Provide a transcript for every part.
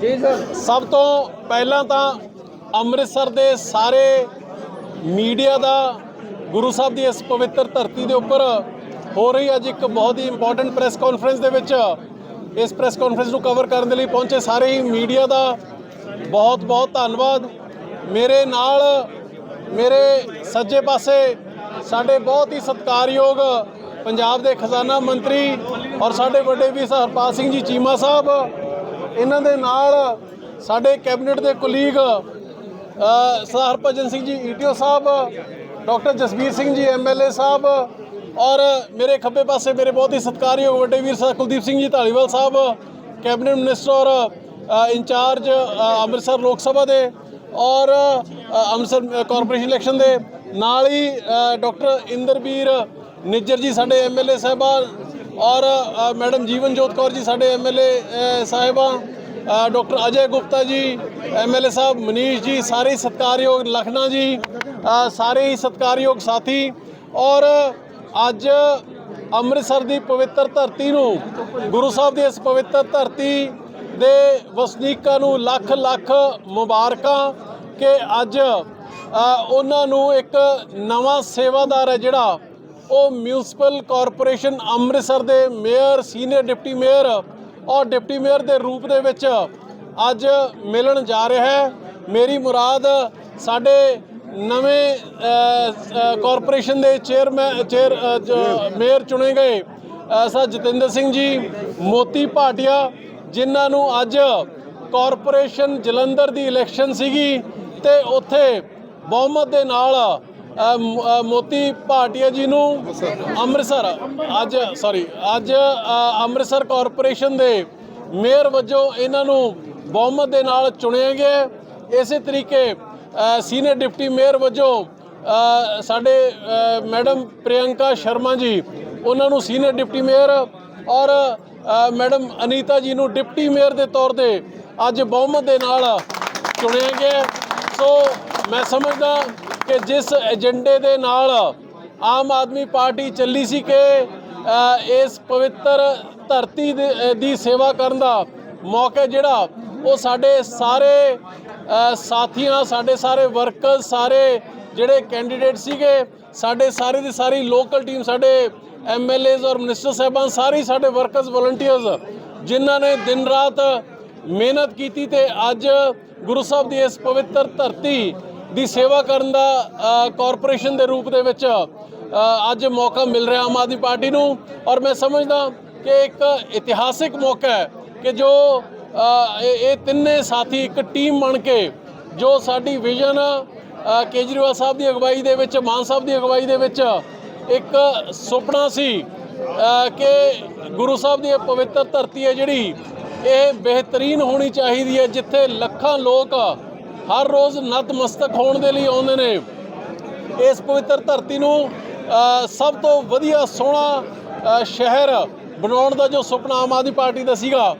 ਜੀ ਸਰ। ਸਭ ਤੋਂ ਪਹਿਲਾਂ ਤਾਂ ਅੰਮ੍ਰਿਤਸਰ ਦੇ ਸਾਰੇ ਮੀਡੀਆ ਦਾ ਗੁਰੂ ਸਾਹਿਬ ਦੀ ਇਸ ਪਵਿੱਤਰ ਧਰਤੀ ਦੇ ਉੱਪਰ ਹੋ ਰਹੀ ਅੱਜ ਇੱਕ ਬਹੁਤ ਹੀ ਇੰਪੋਰਟੈਂਟ ਪ੍ਰੈਸ ਕਾਨਫਰੰਸ ਦੇ ਵਿੱਚ ਇਸ ਪ੍ਰੈਸ ਕਾਨਫਰੰਸ ਨੂੰ ਕਵਰ ਕਰਨ ਦੇ ਲਈ ਪਹੁੰਚੇ ਸਾਰੇ ਹੀ ਮੀਡੀਆ ਦਾ ਬਹੁਤ ਬਹੁਤ ਧੰਨਵਾਦ। ਮੇਰੇ ਨਾਲ ਮੇਰੇ ਸੱਜੇ ਪਾਸੇ ਸਾਡੇ ਬਹੁਤ ਹੀ ਸਤਿਕਾਰਯੋਗ ਪੰਜਾਬ ਦੇ ਖਜ਼ਾਨਾ ਮੰਤਰੀ ਔਰ ਸਾਡੇ ਵੱਡੇ ਵੀ ਹਰਪਾਲ ਸਿੰਘ ਜੀ ਚੀਮਾ ਸਾਹਿਬ ਇਹਨਾਂ ਦੇ ਨਾਲ ਸਾਡੇ ਕੈਬਨਿਟ ਦੇ colleague Sardar Harbhajan Singh ji ETO Sahib doctor Jasbir Singh ji MLA Sahib ਔਰ ਮੇਰੇ ਖੱਬੇ ਪਾਸੇ ਮੇਰੇ ਬਹੁਤ ਹੀ ਸਤਿਕਾਰਯੋਗ ਵੱਡੇ ਵੀਰ ਸਾਹਿਬ ਕੁਲਦੀਪ ਸਿੰਘ ਜੀ ਢਾਲੀਵਾਲ ਸਾਹਿਬ ਕੈਬਨਿਟ ਮਿਨਿਸਟਰ ਔਰ ਇੰਚਾਰਜ ਅੰਮ੍ਰਿਤਸਰ ਲੋਕ ਸਭਾ ਦੇ ਔਰ ਅੰਮ੍ਰਿਤਸਰ ਕਾਰਪੋਰੇਸ਼ਨ ਇਲੈਕਸ਼ਨ ਦੇ ਨਾਲ ਹੀ ਅ, ਡਾਕਟਰ ਇੰਦਰਬੀਰ ਨਿੱਜਰ ਜੀ ਸਾਡੇ ਐਮਐਲਏ ਸਾਹਿਬਾਨ ਔਰ ਅ, ਮੈਡਮ ਜੀਵਨਜੋਤ ਕੌਰ ਜੀ ਸਾਡੇ ਐਮਐਲਏ ਸਾਹਿਬਾਂ ਅ, ਡਾਕਟਰ ਅਜੇ ਗੁਪਤਾ ਜੀ ਐਮਐਲਏ ਸਾਹਿਬ ਮਨੀਸ਼ ਜੀ ਸਾਰੇ ਹੀ ਸਤਿਕਾਰਯੋਗ ਲਖਨਾ ਜੀ ਸਾਰੇ ਹੀ ਸਤਿਕਾਰਯੋਗ ਸਾਥੀ। ਔਰ ਅੱਜ ਅੰਮ੍ਰਿਤਸਰ ਦੀ ਪਵਿੱਤਰ ਧਰਤੀ ਨੂੰ ਗੁਰੂ ਸਾਹਿਬ ਦੀ ਇਸ ਪਵਿੱਤਰ ਧਰਤੀ ਦੇ ਵਸਨੀਕਾਂ ਨੂੰ ਲੱਖ ਲੱਖ ਮੁਬਾਰਕਾਂ ਕਿ ਅੱਜ ਉਹਨਾਂ ਨੂੰ ਇੱਕ ਨਵਾਂ ਸੇਵਾਦਾਰ ਹੈ ਜਿਹੜਾ ਉਹ ਮਿਊਨਿਸਪਲ ਕਾਰਪੋਰੇਸ਼ਨ ਅੰਮ੍ਰਿਤਸਰ ਦੇ ਮੇਅਰ, ਸੀਨੀਅਰ ਡਿਪਟੀ ਮੇਅਰ ਔਰ ਡਿਪਟੀ ਮੇਅਰ ਦੇ ਰੂਪ ਦੇ ਵਿੱਚ ਅੱਜ ਮਿਲਣ ਜਾ ਰਿਹਾ ਹੈ। ਮੇਰੀ ਮੁਰਾਦ ਸਾਡੇ ਨਵੇਂ ਕਾਰਪੋਰੇਸ਼ਨ ਦੇ ਚੇਅਰਮੈਨ, ਚੇਅਰ ਮੇਅਰ ਚੁਣੇ ਗਏ ਸਰ ਜਤਿੰਦਰ ਸਿੰਘ ਜੀ, ਮੋਤੀ ਭਾਟੀਆ, ਜਿਨ੍ਹਾਂ ਨੂੰ ਅੱਜ ਕਾਰਪੋਰੇਸ਼ਨ ਜਲੰਧਰ ਦੀ ਇਲੈਕਸ਼ਨ ਸੀਗੀ ਤੇ ਉੱਥੇ ਬਹੁਮਤ ਦੇ ਨਾਲ ਮੋਤੀ ਭਾਟੀਆ ਜੀ ਨੂੰ ਅੰਮ੍ਰਿਤਸਰ, ਅੱਜ ਸੌਰੀ ਅੱਜ ਅੰਮ੍ਰਿਤਸਰ ਕਾਰਪੋਰੇਸ਼ਨ ਦੇ ਮੇਅਰ ਵਜੋਂ ਇਹਨਾਂ ਨੂੰ ਬਹੁਮਤ ਦੇ ਨਾਲ ਚੁਣਿਆ ਗਿਆ ਇਸੇ ਤਰੀਕੇ ਸੀਨੀਅਰ ਡਿਪਟੀ ਮੇਅਰ ਵਜੋਂ ਸਾਡੇ ਮੈਡਮ ਪ੍ਰਿਯੰਕਾ ਸ਼ਰਮਾ ਜੀ, ਉਹਨਾਂ ਨੂੰ ਸੀਨੀਅਰ ਡਿਪਟੀ ਮੇਅਰ ਔਰ ਮੈਡਮ ਅਨੀਤਾ ਜੀ ਨੂੰ ਡਿਪਟੀ ਮੇਅਰ ਦੇ ਤੌਰ ਤੇ ਅੱਜ ਬਹੁਮਤ ਦੇ ਨਾਲ ਚੁਣਿਆ ਗਿਆ ਸੋ ਮੈਂ ਸਮਝਦਾ ਕਿ ਜਿਸ ਏਜੰਡੇ ਦੇ ਨਾਲ ਆਮ ਆਦਮੀ ਪਾਰਟੀ ਚੱਲੀ ਸੀ ਕਿ ਇਸ ਪਵਿੱਤਰ ਧਰਤੀ ਦੇ- ਦੀ ਸੇਵਾ ਕਰਨ ਦਾ ਮੌਕਾ ਜਿਹੜਾ, ਉਹ ਸਾਡੇ ਸਾਰੇ ਸਾਥੀਆਂ, ਸਾਡੇ ਸਾਰੇ ਵਰਕਰ ਸਾਰੇ ਜਿਹੜੇ ਕੈਂਡੀਡੇਟ ਸੀਗੇ, ਸਾਡੇ ਸਾਰੇ ਦੀ ਸਾਰੀ ਲੋਕਲ ਟੀਮ, ਸਾਡੇ ਐਮਐਲਏਜ਼ ਔਰ ਮਿਨਿਸਟਰ ਸਾਹਿਬਾਨ, ਸਾਰੇ ਸਾਡੇ ਵਰਕਰਸ, ਵਲੰਟੀਅਰਸ, ਜਿਨ੍ਹਾਂ ਨੇ ਦਿਨ ਰਾਤ ਮਿਹਨਤ ਕੀਤੀ ਤੇ ਅੱਜ ਗੁਰੂ ਸਾਹਿਬ ਦੀ ਇਸ ਪਵਿੱਤਰ ਧਰਤੀ ਦੀ ਸੇਵਾ ਕਰਨ ਦਾ ਕਾਰਪੋਰੇਸ਼ਨ ਦੇ ਰੂਪ ਦੇ ਵਿੱਚ ਅੱਜ ਮੌਕਾ ਮਿਲ ਰਿਹਾ ਆਮ ਆਦਮੀ ਪਾਰਟੀ ਨੂੰ। ਔਰ ਮੈਂ ਸਮਝਦਾ ਕਿ ਇੱਕ ਇਤਿਹਾਸਿਕ ਮੌਕਾ ਹੈ ਕਿ ਜੋ ਇਹ ਇਹ ਤਿੰਨੇ ਸਾਥੀ ਇੱਕ ਟੀਮ ਬਣ ਕੇ ਜੋ ਸਾਡੀ ਵਿਜ਼ਨ ਕੇਜਰੀਵਾਲ ਸਾਹਿਬ ਦੀ ਅਗਵਾਈ ਦੇ ਵਿੱਚ, ਮਾਨ ਸਾਹਿਬ ਦੀ ਅਗਵਾਈ ਦੇ ਵਿੱਚ ਇੱਕ ਸੁਪਨਾ ਸੀ ਕਿ ਗੁਰੂ ਸਾਹਿਬ ਦੀ ਇਹ ਪਵਿੱਤਰ ਧਰਤੀ ਹੈ ਜਿਹੜੀ, ਇਹ ਬਿਹਤਰੀਨ ਹੋਣੀ ਚਾਹੀਦੀ ਹੈ, ਜਿੱਥੇ ਲੱਖਾਂ ਲੋਕ ਹਰ ਰੋਜ਼ ਨਤਮਸਤਕ ਹੋਣ ਦੇ ਲਈ ਆਉਂਦੇ ਨੇ। ਇਸ ਪਵਿੱਤਰ ਧਰਤੀ ਨੂੰ ਸਭ ਤੋਂ ਵਧੀਆ ਸੋਹਣਾ ਸ਼ਹਿਰ ਬਣਾਉਣ ਦਾ ਜੋ ਸੁਪਨਾ ਆਮ ਆਦਮੀ ਪਾਰਟੀ ਦਾ ਸੀਗਾ,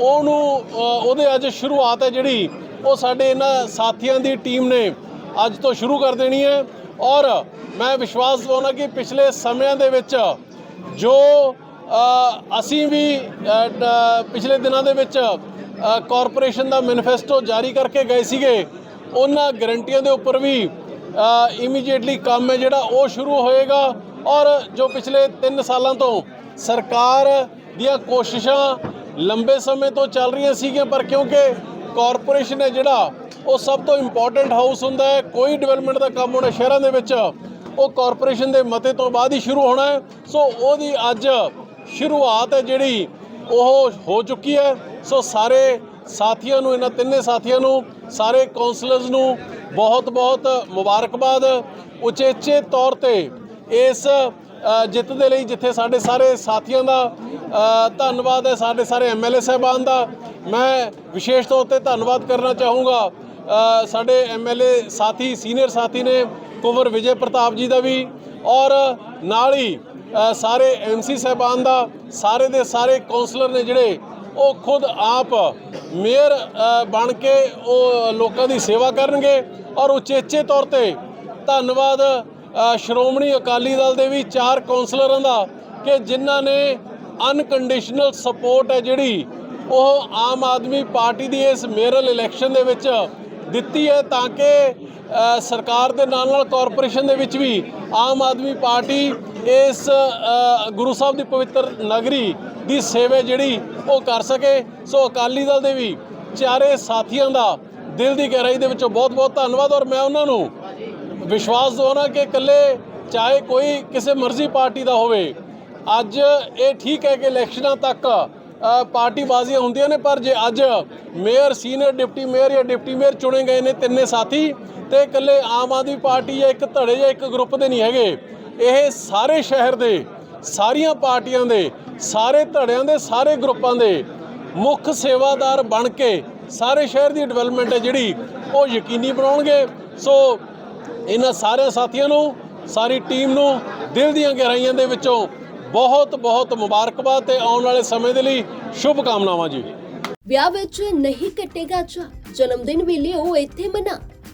ਉਹਨੂੰ ਉਹਦੇ ਅੱਜ ਸ਼ੁਰੂਆਤ ਹੈ ਜਿਹੜੀ, ਉਹ ਸਾਡੇ ਇਹਨਾਂ ਸਾਥੀਆਂ ਦੀ ਟੀਮ ਨੇ ਅੱਜ ਤੋਂ ਸ਼ੁਰੂ ਕਰ ਦੇਣੀ ਹੈ। ਔਰ ਮੈਂ ਵਿਸ਼ਵਾਸ ਦਿਵਾਉਣਾ ਕਿ ਪਿਛਲੇ ਸਮਿਆਂ ਦੇ ਵਿੱਚ ਜੋ ਅਸੀਂ ਵੀ ਪਿਛਲੇ ਦਿਨਾਂ ਦੇ ਵਿੱਚ ਕਾਰਪੋਰੇਸ਼ਨ ਦਾ ਮੈਨੀਫੈਸਟੋ ਜਾਰੀ ਕਰਕੇ ਗਏ ਸੀਗੇ। ਉਹਨਾਂ ਗਰੰਟੀਆਂ ਦੇ ਉੱਪਰ ਵੀ ਇਮੀਡੀਏਟਲੀ ਕੰਮ ਹੈ ਜਿਹੜਾ, ਉਹ ਸ਼ੁਰੂ ਹੋਏਗਾ। ਔਰ ਜੋ ਪਿਛਲੇ 3 ਸਾਲਾਂ ਤੋਂ ਸਰਕਾਰ ਦੀਆਂ ਕੋਸ਼ਿਸ਼ਾਂ ਲੰਬੇ ਸਮੇਂ ਤੋਂ ਚੱਲ ਰਹੀਆਂ ਸੀਗੀਆਂ, ਪਰ ਕਿਉਂਕਿ ਕਾਰਪੋਰੇਸ਼ਨ ਹੈ ਜਿਹੜਾ, ਉਹ ਸਭ ਤੋਂ ਇੰਪੋਰਟੈਂਟ ਹਾਊਸ ਹੁੰਦਾ ਹੈ। ਕੋਈ ਡਿਵੈਲਪਮੈਂਟ ਦਾ ਕੰਮ ਹੋਣਾ ਸ਼ਹਿਰਾਂ ਦੇ ਵਿੱਚ, ਉਹ ਕਾਰਪੋਰੇਸ਼ਨ ਦੇ ਮਤੇ ਤੋਂ ਬਾਅਦ ਹੀ ਸ਼ੁਰੂ ਹੋਣਾ ਹੈ। ਸੋ ਉਹਦੀ ਅੱਜ ਸ਼ੁਰੂਆਤ ਹੈ ਜਿਹੜੀ ਉਹ ਹੋ ਚੁੱਕੀ ਹੈ। ਸੋ ਸਾਰੇ ਸਾਥੀਆਂ ਨੂੰ ਇਹਨਾਂ ਤਿੰਨੇ ਸਾਥੀਆਂ ਨੂੰ ਸਾਰੇ ਕਾਉਂਸਲਰਸ ਨੂੰ ਬਹੁਤ ਬਹੁਤ ਮੁਬਾਰਕਬਾਦ। ਉਚੇਚੇ ਤੌਰ ਤੇ ਇਸ ਜਿੱਤ ਦੇ ਲਈ ਜਿੱਥੇ ਸਾਡੇ ਸਾਰੇ ਸਾਥੀਆਂ ਦਾ ਧੰਨਵਾਦ ਹੈ ਸਾਡੇ ਸਾਰੇ ਐਮਐਲਏ ਸਾਹਿਬਾਨ ਦਾ। ਮੈਂ ਵਿਸ਼ੇਸ਼ ਤੌਰ ਤੇ ਧੰਨਵਾਦ ਕਰਨਾ ਚਾਹੂੰਗਾ ਅ, ਸਾਡੇ ਐਮਐਲਏ ਸਾਥੀ ਸੀਨੀਅਰ ਸਾਥੀ ਨੇ ਕੁਵਰ ਵਿਜੇ ਪ੍ਰਤਾਪ ਜੀ ਦਾ ਵੀ। ਔਰ ਨਾਲ ਹੀ ਸਾਰੇ ਐਮਸੀ ਸਾਹਿਬਾਨ ਦਾ, ਸਾਰੇ ਦੇ ਸਾਰੇ ਕਾਉਂਸਲਰ ਨੇ ਜਿਹੜੇ, ਉਹ ਖੁਦ ਆਪ ਮੇਅਰ ਬਣ ਕੇ ਉਹ ਲੋਕਾਂ ਦੀ ਸੇਵਾ ਕਰਨਗੇ ਔਰ ਉਚੇਚੇ ਤੌਰ ਤੇ ਧੰਨਵਾਦ ਸ਼੍ਰੋਮਣੀ ਅਕਾਲੀ ਦਲ ਦੇ ਵੀ ਚਾਰ ਕਾਉਂਸਲਰਾਂ ਦਾ ਕਿ ਜਿਨ੍ਹਾਂ ਨੇ ਅਨਕੰਡੀਸ਼ਨਲ ਸਪੋਰਟ ਹੈ ਜਿਹੜੀ, ਉਹ ਆਮ ਆਦਮੀ ਪਾਰਟੀ ਦੀ ਇਸ ਮੇਅਰਲ ਇਲੈਕਸ਼ਨ ਦੇ ਵਿੱਚ ਦਿੱਤੀ ਹੈ ਤਾਂ ਕਿ ਸਰਕਾਰ ਦੇ ਨਾਲ ਨਾਲ ਕਾਰਪੋਰੇਸ਼ਨ ਦੇ ਵਿੱਚ ਵੀ ਆਮ ਆਦਮੀ ਪਾਰਟੀ ਇਸ ਗੁਰੂ ਸਾਹਿਬ ਦੀ ਪਵਿੱਤਰ ਨਗਰੀ ਦੀ ਸੇਵਾ ਜਿਹੜੀ ਉਹ ਕਰ ਸਕੇ। ਸੋ ਅਕਾਲੀ ਦਲ ਦੇ ਵੀ ਚਾਰੇ ਸਾਥੀਆਂ ਦਾ ਦਿਲ ਦੀ ਗਹਿਰਾਈ ਦੇ ਵਿੱਚੋਂ ਬਹੁਤ ਬਹੁਤ ਧੰਨਵਾਦ। ਔਰ ਮੈਂ ਉਹਨਾਂ ਨੂੰ ਵਿਸ਼ਵਾਸ ਦਿਵਾਉਣਾ ਕਿ ਇਕੱਲੇ ਚਾਹੇ ਕੋਈ ਕਿਸੇ ਮਰਜ਼ੀ ਪਾਰਟੀ ਦਾ ਹੋਵੇ ਅੱਜ ਇਹ ਠੀਕ ਹੈ ਕਿ ਇਲੈਕਸ਼ਨਾਂ ਤੱਕ ਅ, ਪਾਰਟੀ ਬਾਜ਼ੀਆਂ ਹੁੰਦੀਆਂ ਨੇ ਪਰ ਜੇ ਅੱਜ ਮੇਅਰ ਸੀਨੀਅਰ ਡਿਪਟੀ ਮੇਅਰ ਜਾਂ ਡਿਪਟੀ ਮੇਅਰ ਚੁਣੇ ਗਏ ਨੇ ਤਿੰਨੇ ਸਾਥੀ ਤੇ ਇਕੱਲੇ ਆਮ ਆਦਮੀ ਪਾਰਟੀ ਜਾਂ ਇੱਕ ਧੜੇ ਜਾਂ ਇੱਕ ਗਰੁੱਪ ਦੇ ਨਹੀਂ ਹੈਗੇ। ਇਹ ਸਾਰੇ ਸ਼ਹਿਰ ਦੇ, ਸਾਰੀਆਂ ਪਾਰਟੀਆਂ ਦੇ, ਸਾਰੇ ਧੜਿਆਂ ਦੇ, ਸਾਰੇ ਗਰੁੱਪਾਂ ਦੇ ਮੁੱਖ ਸੇਵਾਦਾਰ ਬਣ ਕੇ ਸਾਰੇ ਸ਼ਹਿਰ ਦੀ ਡਿਵੈਲਪਮੈਂਟ ਹੈ ਜਿਹੜੀ, ਉਹ ਯਕੀਨੀ ਬਣਾਉਣਗੇ। ਸੋ ਇਹਨਾਂ ਸਾਰੇ ਸਾਥੀਆਂ ਨੂੰ, ਸਾਰੀ ਟੀਮ ਨੂੰ ਦਿਲ ਦੀਆਂ ਗਹਿਰਾਈਆਂ ਦੇ ਵਿੱਚੋਂ ਬਹੁਤ ਬਹੁਤ ਮੁਬਾਰਕਬਾਦ ਤੇ ਆਉਣ ਵਾਲੇ ਸਮੇਂ ਦੇ ਲਈ ਸ਼ੁਭ ਕਾਮਨਾਵਾਂ ਜੀ। ਵਿਆਹ ਵਿੱਚ ਨਹੀਂ ਕੱਟੇਗਾ ਚਾ ਜਨਮ ਦਿਨ ਵੀ ਉਹ ਇੱਥੇ ਮਨਾ।